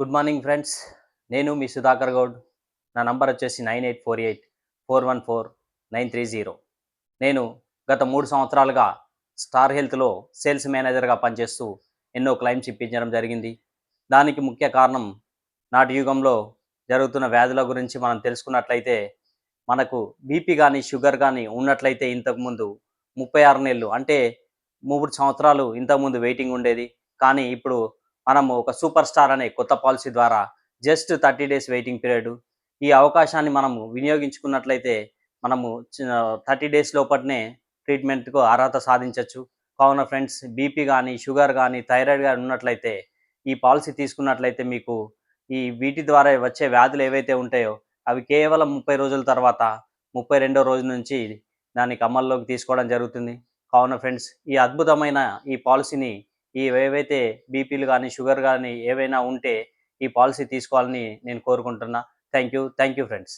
Good morning friends నేను మీ సుధాకర్ గౌడ్. నా number వచ్చేసి nine eight four eight four one four nine three zero. నేను గత మూడు సంవత్సరాలుగా స్టార్ హెల్త్లో సేల్స్ మేనేజర్గా పనిచేస్తూ ఎన్నో క్లైమ్స్ ఇప్పించడం జరిగింది. దానికి ముఖ్య కారణం నాటి యుగంలో జరుగుతున్న వ్యాధుల గురించి మనం తెలుసుకున్నట్లయితే మనకు బీపీ కానీ షుగర్ కానీ ఉన్నట్లయితే ఇంతకుముందు ముప్పై ఆరు నెలలు అంటే మూడు సంవత్సరాలు ఇంతకుముందు వెయిటింగ్ ఉండేది. కానీ ఇప్పుడు మనము ఒక సూపర్ స్టార్ అనే కొత్త పాలసీ ద్వారా just thirty days waiting period ఈ అవకాశాన్ని మనము వినియోగించుకున్నట్లయితే మనము థర్టీ డేస్ లోపలనే ట్రీట్మెంట్కు అర్హత సాధించవచ్చు కావున ఫ్రెండ్స్ బీపీ కానీ షుగర్ కానీ థైరాయిడ్ కానీ ఉన్నట్లయితే ఈ పాలసీ తీసుకున్నట్లయితే మీకు ఈ వీటి ద్వారా వచ్చే వ్యాధులు ఏవైతే ఉంటాయో అవి కేవలం ముప్పై రోజుల తర్వాత ముప్పై రెండో రోజు నుంచి దానికి అమల్లోకి తీసుకోవడం జరుగుతుంది. కావున ఫ్రెండ్స్ ఈ అద్భుతమైన ఈ పాలసీని ఈ ఏవైతే బీపీలు కానీ షుగర్ కానీ ఏవైనా ఉంటే ఈ పాలసీ తీసుకోవాలని నేను కోరుకుంటున్నా. Thank you thank you friends.